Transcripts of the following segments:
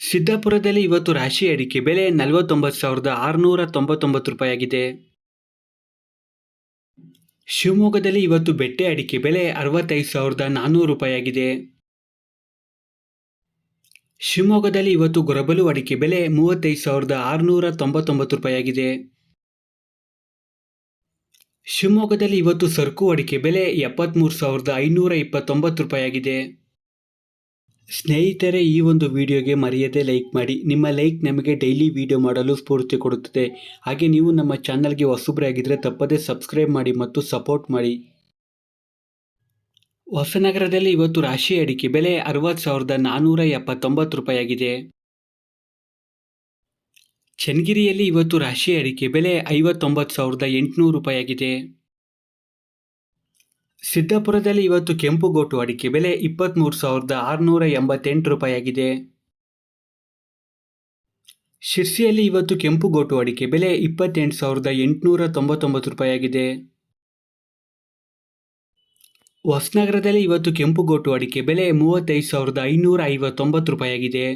ಸಿದ್ದಾಪುರದಲ್ಲಿ ಇವತ್ತು ರಾಶಿ ಅಡಿಕೆ ಬೆಲೆ ನಲವತ್ತೊಂಬತ್ತು ಸಾವಿರದ ಆರುನೂರ ತೊಂಬತ್ತೊಂಬತ್ತು ರೂಪಾಯಿಯಾಗಿದೆ. ಶಿವಮೊಗ್ಗದಲ್ಲಿ ಇವತ್ತು ಬೆಟ್ಟೆ ಅಡಿಕೆ ಬೆಲೆ ಅರವತ್ತೈದು ಸಾವಿರದ ನಾನ್ನೂರು ರೂಪಾಯಿಯಾಗಿದೆ. ಶಿವಮೊಗ್ಗದಲ್ಲಿ ಇವತ್ತು ಗೊರಬಲು ಅಡಿಕೆ ಬೆಲೆ ಮೂವತ್ತೈದು ಸಾವಿರದ ಆರುನೂರ ತೊಂಬತ್ತೊಂಬತ್ತು ರೂಪಾಯಿಯಾಗಿದೆ. ಶಿವಮೊಗ್ಗದಲ್ಲಿ ಇವತ್ತು ಸರಕು ಅಡಿಕೆ ಬೆಲೆ ಎಪ್ಪತ್ತ್ಮೂರು ಸಾವಿರದ ಐನೂರ ಇಪ್ಪತ್ತೊಂಬತ್ತು ರೂಪಾಯಿಯಾಗಿದೆ. ಸ್ನೇಹಿತರೆ, ಈ ಒಂದು ವಿಡಿಯೋಗೆ ಮರೆಯದೆ ಲೈಕ್ ಮಾಡಿ. ನಿಮ್ಮ ಲೈಕ್ ನಮಗೆ ಡೈಲಿ ವಿಡಿಯೋ ಮಾಡಲು ಸ್ಫೂರ್ತಿ ಕೊಡುತ್ತದೆ. ಹಾಗೆ ನೀವು ನಮ್ಮ ಚಾನಲ್ಗೆ ಹೊಸಬ್ರೆ ಆಗಿದ್ದರೆ ತಪ್ಪದೇ ಸಬ್ಸ್ಕ್ರೈಬ್ ಮಾಡಿ ಮತ್ತು ಸಪೋರ್ಟ್ ಮಾಡಿ. ಹೊಸನಗರದಲ್ಲಿ ಇವತ್ತು ರಾಶಿ ಅಡಿಕೆ ಬೆಲೆ ಅರವತ್ತು ಸಾವಿರದ ನಾನ್ನೂರ ಎಪ್ಪತ್ತೊಂಬತ್ತು ರೂಪಾಯಿಯಾಗಿದೆ. ಚನ್ನಗಿರಿಯಲ್ಲಿ ಇವತ್ತು ರಾಶಿ ಅಡಿಕೆ ಬೆಲೆ ಐವತ್ತೊಂಬತ್ತು ಸಾವಿರದ ಎಂಟುನೂರು ರೂಪಾಯಿಯಾಗಿದೆ. ಸಿದ್ದಾಪುರದಲ್ಲಿ ಇವತ್ತು ಕೆಂಪುಗೋಟು ಅಡಿಕೆ ಬೆಲೆ ಇಪ್ಪತ್ತ್ಮೂರು ಸಾವಿರದ ಆರುನೂರ ಎಂಬತ್ತೆಂಟು ರೂಪಾಯಿಯಾಗಿದೆ. ಶಿರ್ಸಿಯಲ್ಲಿ ಇವತ್ತು ಕೆಂಪುಗೋಟು ಅಡಿಕೆ ಬೆಲೆ ಇಪ್ಪತ್ತೆಂಟು ಸಾವಿರದ ಎಂಟುನೂರ ತೊಂಬತ್ತೊಂಬತ್ತು ರೂಪಾಯಿಯಾಗಿದೆ. ಹೊಸನಗರದಲ್ಲಿ ಇವತ್ತು ಕೆಂಪುಗೋಟು ಅಡಿಕೆ ಬೆಲೆ ಮೂವತ್ತೈದು ಸಾವಿರದ ಐನೂರ ಐವತ್ತೊಂಬತ್ತು ರೂಪಾಯಿಯಾಗಿದೆ.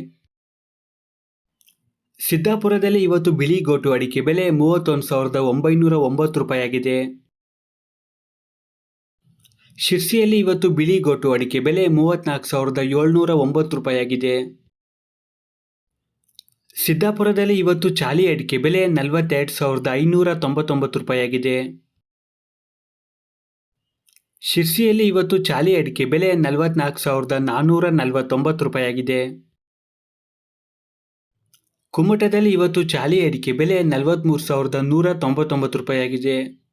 ಸಿದ್ದಾಪುರದಲ್ಲಿ ಇವತ್ತು ಬಿಳಿ ಗೋಟು ಅಡಿಕೆ ಬೆಲೆ ಮೂವತ್ತೊಂದು ಸಾವಿರದ ಒಂಬೈನೂರ ಒಂಬತ್ತು ರೂಪಾಯಿಯಾಗಿದೆ. ಶಿರ್ಸಿಯಲ್ಲಿ ಇವತ್ತು ಬಿಳಿ ಗೋಟು ಅಡಿಕೆ ಬೆಲೆ ಮೂವತ್ನಾಲ್ಕು ಸಾವಿರದ ಏಳ್ನೂರ ಒಂಬತ್ತು ರೂಪಾಯಿಯಾಗಿದೆ. ಸಿದ್ದಾಪುರದಲ್ಲಿ ಇವತ್ತು ಚಾಲಿ ಅಡಿಕೆ ಬೆಲೆ ನಲವತ್ತೆರಡು ಸಾವಿರದ ಐನೂರ ತೊಂಬತ್ತೊಂಬತ್ತು ರೂಪಾಯಿಯಾಗಿದೆ. ಶಿರ್ಸಿಯಲ್ಲಿ ಇವತ್ತು ಚಾಲಿ ಅಡಿಕೆ ಬೆಲೆ ನಲವತ್ನಾಲ್ಕು ಸಾವಿರದ ನಾನ್ನೂರ ನಲವತ್ತೊಂಬತ್ತು ರೂಪಾಯಿಯಾಗಿದೆ. ಕುಮಟದಲ್ಲಿ ಇವತ್ತು ಚಾಲಿ ಅಡಿಕೆ ಬೆಲೆ ನಲವತ್ತ್ಮೂರು ಸಾವಿರದ ನೂರ ತೊಂಬತ್ತೊಂಬತ್ತು ರೂಪಾಯಿಯಾಗಿದೆ.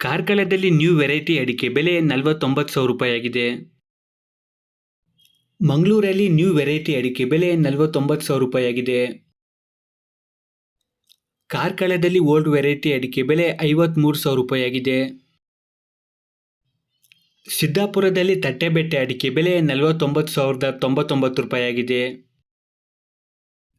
ಕಾರ್ಕಳದಲ್ಲಿ ನ್ಯೂ ವೆರೈಟಿ ಅಡಿಕೆ ಬೆಲೆ ನಲವತ್ತೊಂಬತ್ತು ಸಾವಿರ ರೂಪಾಯಿಯಾಗಿದೆ. ಮಂಗಳೂರಲ್ಲಿ ನ್ಯೂ ವೆರೈಟಿ ಅಡಿಕೆ ಬೆಲೆ ನಲವತ್ತೊಂಬತ್ತು ಸಾವಿರ ರೂಪಾಯಿಯಾಗಿದೆ. ಕಾರ್ಕಳದಲ್ಲಿ ಓಲ್ಡ್ ವೆರೈಟಿ ಅಡಿಕೆ ಬೆಲೆ ಐವತ್ತ್ಮೂರು ಸಾವಿರ ರೂಪಾಯಿಯಾಗಿದೆ. ಸಿದ್ದಾಪುರದಲ್ಲಿ ತಟ್ಟೆಬೆಟ್ಟೆ ಅಡಿಕೆ ಬೆಲೆ ನಲವತ್ತೊಂಬತ್ತು ಸಾವಿರದ ತೊಂಬತ್ತೊಂಬತ್ತು ರೂಪಾಯಿಯಾಗಿದೆ.